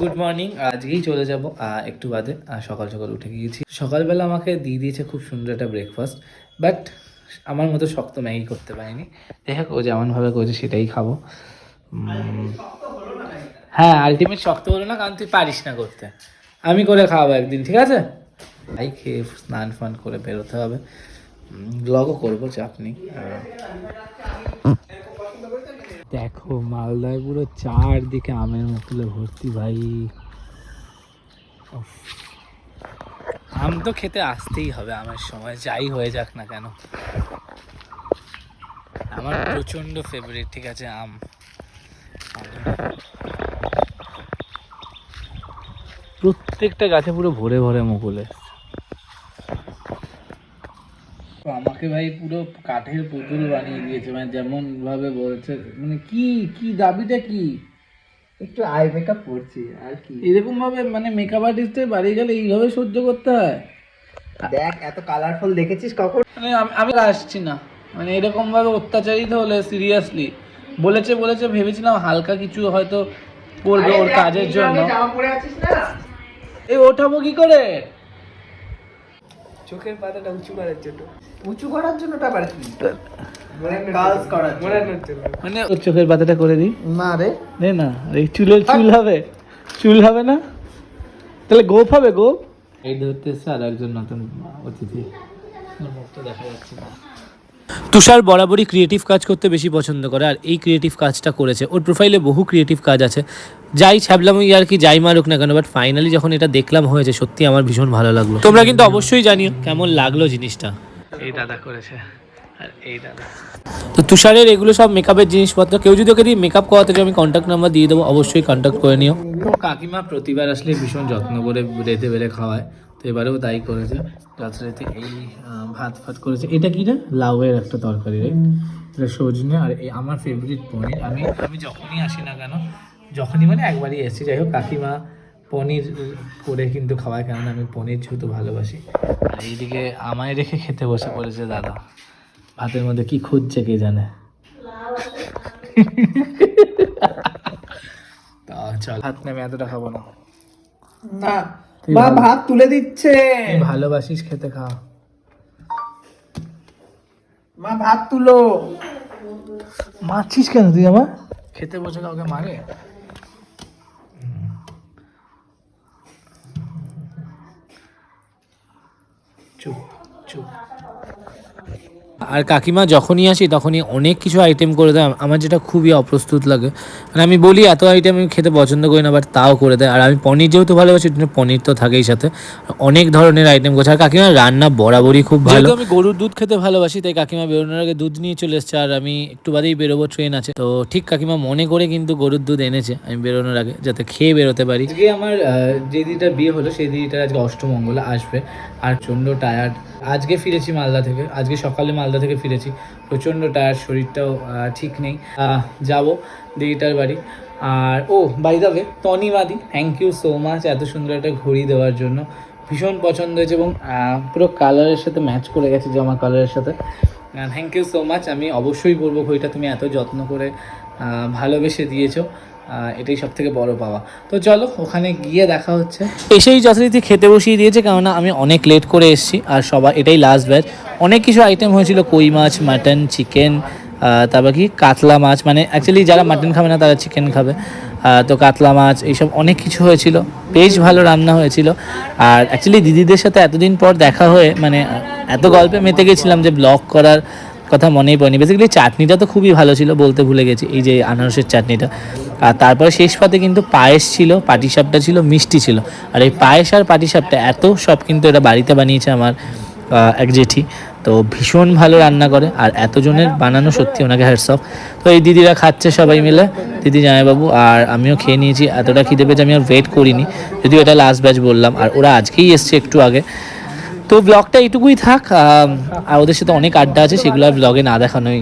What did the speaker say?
Good morning আজকেই চলে যাব একটু বাদে সকাল সকাল উঠে গিয়েছি। সকালবেলা আমাকে দিয়ে দিয়েছে খুব সুন্দর একটা ব্রেকফাস্ট বাট আমার মতো শক্ত ম্যাগি করতে পারিনি। হোক, ও যেমনভাবে করেছে সেটাই খাব। হ্যাঁ আলটিমেট শক্ত হলো না, কারণ তুই পারিস না করতে। আমি করে খাওয়াবো একদিন, ঠিক আছে? ভাই খেয়ে স্নান ফান করে বেরোতে হবে। ব্লগও করব, চাপ নেই দেখো, মালদায় পুরো চারদিকে আমের মুকুলে ভর্তি ভাই। আম তো খেতে আসতেই হবে আমের সময়, যাই হয়ে যাক না কেন। আমার প্রচণ্ড ফেভারিট ঠিক আছে, আম। প্রত্যেকটা গাছে পুরো ভরে ভরে মুকুলে। আমাকে ভাই পুরো কাঠের পুতুল বানিয়ে দিয়েছে মানে যেমন ভাবে বলছে মানে কি কি দাবিটা কি? একটু আই মেকআপ করছি আর কি? এরকম ভাবে মানে মেকআপ আর্টিস্টের বাড়ি গেলে এইভাবে সহ্য করতে হয়? দেখ এত কালারফুল দেখেছিস কখন? মানে আমি আসছি না। মানে এরকম ভাবে অত্যাচারিত হলে সিরিয়াসলি বলেছে বলেছে ভেবেছিলাম হালকা কিছু হয়তো করবে ওর কাজের জন্য। এই ওঠাবো কি করে? চোখের পাতাটা উঁচু করার জন্য। উঁচু করার জন্য আবার কি মানে ওর চোখের পাতাটা। করে দিই না রে। নে না এই চুলের চুল হবে। চুল হবে না? তাহলে গোপ হবে গোপ? এই ধরতে এসছে আর একজন নতুন অতিথি। মুখটা দেখা যাচ্ছে না। তুষার বরাবরই ক্রিয়েটিভ কাজ করতে বেশি পছন্দ করে আর এই ক্রিয়েটিভ কাজটা করেছে। ওর প্রোফাইলে বহু ক্রিয়েটিভ কাজ আছে। যাই ছাবলাম আর কি যাই মারুক না কেন বাট ফাইনালি যখন এটা দেখলাম হয়েছে সত্যি আমার ভীষণ ভালো লাগল। তোমরা কিন্তু অবশ্যই জানিও কেমন লাগল জিনিসটা। এই দাদা করেছে আর এই দাদা। তো তুষারের এগুলো সব মেকআপের জিনিসপত্র কেউ যদি ওকে দিয়ে মেকআপ করাতে চায় আমি কন্ট্যাক্ট নাম্বার দিয়ে দেবো অবশ্যই কন্ট্যাক্ট করে নিও। কাকিমা প্রতিবার আসলে ভীষণ যত্ন করে রেতে বেড়ে খাওয়ায়। তো এবারেও তাই করেছে। যথারীতি এই ভাত ফাত করেছে। এটা কি রে লাউয়ের একটা তরকারি রে এটা সজনে আর এই আমার ফেভারিট পনির। আমি আমি যখনই আসি না কেন যখনই মানে একবারই এসেছি। যাই হোক কাকিমা পনির করে কিন্তু খাওয়ায় কারণ আমি পনির যেহেতু ভালোবাসি। আর এইদিকে আমায় রেখে খেতে বসে পড়েছে দাদা। ভাতের মধ্যে কি খুঁজছে কে জানে? তা চল। ভাত নেমে এতটা খাব না। না। মা ভাত তুলে দিচ্ছে। ভালোবাসিস খেতে খা মা ভাত তুলো। মারছিস কেন তুই আমার খেতে বসে কাউকে মারে? চুপ চুপ। আর কাকিমা যখনই আসি তখনই অনেক কিছু আইটেম করে দেয়। আমার যেটা খুবই অপ্রস্তুত লাগে। মানে আমি বলি এত আইটেম আমি খেতে পছন্দ করি না বাট তাও করে দেয়। আর আমি পনির যেহেতু ভালোবাসি জন্য পনির তো থাকেই সাথে। অনেক ধরনের আইটেম করছে। আর কাকিমা রান্না বরাবরই খুব ভালো। আমি গরুর দুধ খেতে ভালোবাসি তাই কাকিমা বেরোনোর আগে দুধ নিয়ে চলে এসছে। আর আমি একটু বাদেই বেরোবো ট্রেন আছে। তো ঠিক কাকিমা মনে করে কিন্তু গরুর দুধ এনেছে আমি বেরোনোর আগে যাতে খেয়ে বেরোতে পারি। আজকে আমার যে দিদিটার বিয়ে হলো সেই দিদিটার আজকে অষ্টমঙ্গল আসবে। আর প্রচণ্ড টায়ার্ড আজকে ফিরেছি মালদা থেকে, আজকে সকালে মালদা থেকে ফিরেছি। প্রচণ্ড টায়ার শরীরটাও ঠিক নেই। যাব, দিদিটার বাড়ি। আর, ও বাই দা ওয়ে তনিবাদি থ্যাংক ইউ সো মাচ এত সুন্দর একটা ঘড়ি দেওয়ার জন্য। ভীষণ পছন্দ হয়েছে এবং পুরো কালারের সাথে ম্যাচ করে গেছে জামা কালারের সাথে। থ্যাংক ইউ সো মাচ আমি অবশ্যই বলব ঘড়িটা, তুমি এত যত্ন করে ভালোবেসে দিয়েছ। এটাই সব থেকে বড় পাওয়া। তো চলো, ওখানে গিয়ে দেখা হচ্ছে। এসেই যথারীতি খেতে বসিয়ে দিয়েছে, কেননা আমি অনেক লেট করে এসেছি, আর সবাই এটাই লাস্ট ব্যাচ অনেক কিছু আইটেম হয়েছিল, কই মাছ মাটন চিকেন তারপর কি, কাতলা মাছ মানে অ্যাকচুয়ালি যারা মাটন খাবে না, তারা চিকেন খাবে। তো কাতলা মাছ, এইসব অনেক কিছু হয়েছিল, বেশ ভালো রান্না হয়েছিল। আর অ্যাকচুয়ালি দিদিদের সাথে এতদিন পর দেখা হয়ে মানে এত গল্পে মেতে গেছিলাম যে ব্লগ করার কথা মনেই পড়েনি। বেসিক্যালি চাটনিটা তো খুবই ভালো ছিল, বলতে ভুলে গেছি, এই যে আনারসের চাটনিটা। আর তারপরে শেষ পাতে কিন্তু পায়েস ছিল, পাটিসাপটা ছিল, মিষ্টি ছিল। আর এই পায়েস আর পাটিসাপটা এত সব কিন্তু এটা বাড়িতে বানিয়েছে আমার এক জেঠি। তো ভীষণ ভালো রান্না করে আর এতজনের বানানো সত্যি ওনাকে হ্যাটস তো এই দিদিরা খাচ্ছে সবাই মিলে, দিদি জামাইবাবু আর আমিও খেয়ে নিয়েছি, এতটা খিদে পেয়েছে আমি আর ওয়েট করিনি। যদিও এটা লাস্ট ব্যাচ বললাম, আর ওরা আজকেই এসছে একটু আগে। তো ব্লগটা এইটুকুই থাক আর ওদের সাথে অনেক আড্ডা আছে, সেগুলো আর ব্লগে না দেখানোই।